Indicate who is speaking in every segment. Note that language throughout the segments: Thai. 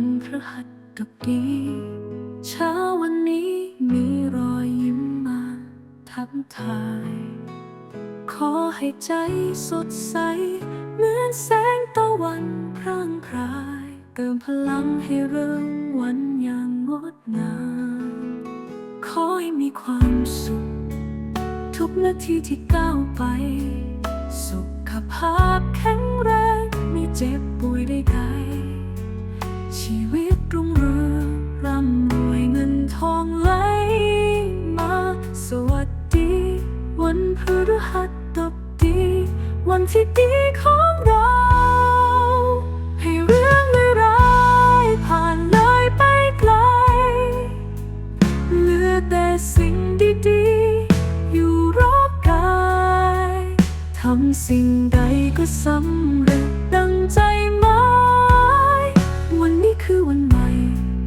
Speaker 1: ันพฤหัสกับดีเช้าวันนี้มีรอยยิ้มมาทักทาย ขอให้ใจสดใส เหมือนแสงตะวันพร่างพราย เติมพลังให้เริ่มวันอย่างงดงามขอให้มีความสุข ทุกนาทีที่ก้าวไป สุขภาพแข็งแรงไม่เจ็บป่วยได้ไกล วันพฤหัสบดี วันที่ดีของเรา ให้เรื่องไม่ร้ายผ่านเลยไปไกล เหลือแต่สิ่งดีๆ อยู่รอบกายทำสิ่งใดก็สำเร็จดังใจหมายวันนี้คือวันใหม่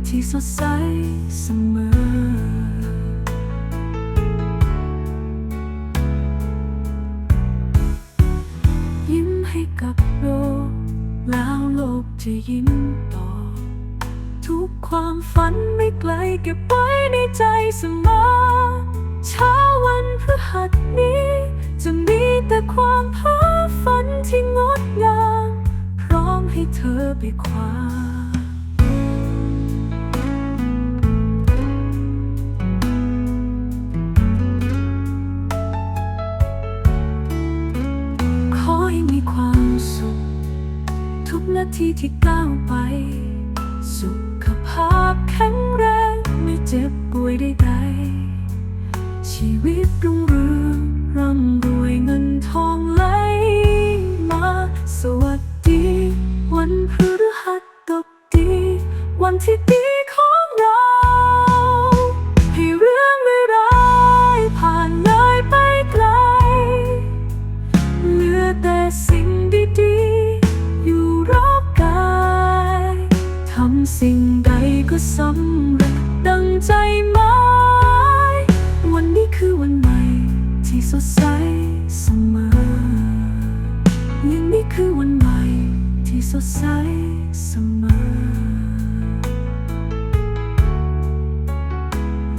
Speaker 1: ที่สดใสเสมอ แล้วโลกจะยิ้มตอบทุกความฝันไม่ไกลเก็บไว้ในใจเสมอเช้าวันพฤหัสนี้ จะมีแต่ความเพ้อฝันที่งดงามพร้อมให้เธอไปคว้าขอให้มีความ นาทีที่ก้าวไป สุขภาพแข็งแรงไม่เจ็บป่วยใดๆชีวิตรุ่งเรืองร่ำรวยเงินทองไหลมา สวัสดี วันพฤหัสบดี วันที่ดีของเราให้เรื่องไม่ร้ายผ่านเลยไปไกลเหลือแต่สิ่งดีๆ สิ่งใดก็สำเร็จดังใจไหมวันนี้คือวันใหม่ ที่สดใสเสมอยังนี่คือวันใหม่ ที่สดใสเสมอ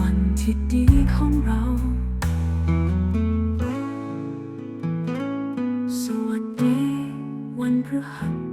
Speaker 1: วันที่ดีของเราสวัสดีวันพฤหัส